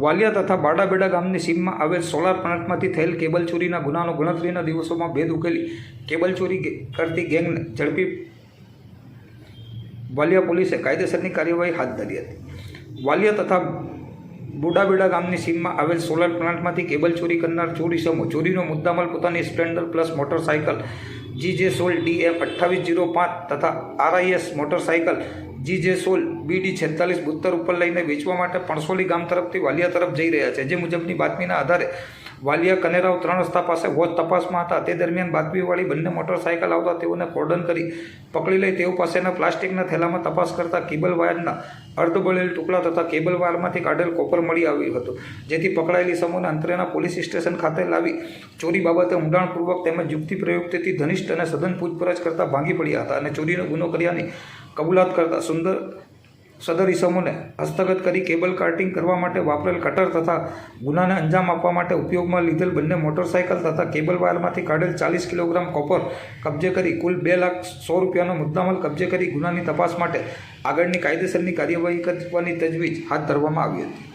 વાલિયા તથા બાડાબેડા ગામની સીમમાં આવેલ સોલાર પ્લાન્ટમાંથી થયેલ કેબલ ચોરીના ગુનાનો ગણતરીના દિવસોમાં ભેદ ઉકેલી કેબલ ચોરી કરતી ગેંગને ઝડપી વાલિયા પોલીસે કાયદેસરની કાર્યવાહી હાથ ધરી હતી. વાલિયા તથા બુડાબેડા ગામની સીમમાં આવેલ સોલાર પ્લાન્ટમાંથી કેબલ ચોરી કરનાર ચોરી સમૂહ, ચોરીનો મુદ્દામાલ પોતાની સ્પ્લેન્ડર પ્લસ મોટરસાયકલ જી સોલ ડી એફ અઠ્ઠાવીસ જીરો પાંચ તથા આરઆઈએસ મોટરસાયકલ જી જે સોલ બીડી છેતાલીસ બોતેર ઉપર લઈને વેચવા માટે પણસોલી ગામ તરફથી વાલિયા તરફ જઈ રહ્યા છે. જે મુજબની બાતમીના આધારે વાલિયા કનેરાવ ત્રણ રસ્તા પાસે વોચ તપાસમાં હતા. તે દરમિયાન બાતમીવાળી બંને મોટરસાયકલ આવતા તેઓને કોર્ડન કરી પકડી લઈ તેઓ પાસેના પ્લાસ્ટિકના થેલામાં તપાસ કરતા કેબલ વાયરના અર્ધબળેલ ટુકડા તથા કેબલ વાયરમાંથી કાઢેલ કોપર મળી આવ્યું હતું. જેથી પકડાયેલી સમૂહને અંતરેના પોલીસ સ્ટેશન ખાતે લાવી ચોરી બાબતે ઊંડાણપૂર્વક તેમજ યુક્તિ પ્રયુક્તિથી ધનિષ્ઠ અને સઘન પૂછપરછ કરતા ભાંગી પડ્યા હતા અને ચોરીનો ગુનો કર્યાની કબૂલાત કરતા સુંદર સદર ઇસમોને હસ્તગત કરી કેબલ કાર્ટિંગ કરવા માટે વાપરેલ કટર તથા ગુનાને અંજામ આપવા માટે ઉપયોગમાં લીધેલ બંને મોટરસાયકલ તથા કેબલ વાયરમાંથી કાઢેલ ચાલીસ કિલોગ્રામ કોપર કબજે કરી કુલ બે લાખ સો રૂપિયાનો મુદ્દામાલ કબજે કરી ગુનાની તપાસ માટે આગળની કાયદેસરની કાર્યવાહી કરવાની તજવીજ હાથ ધરવામાં આવી હતી.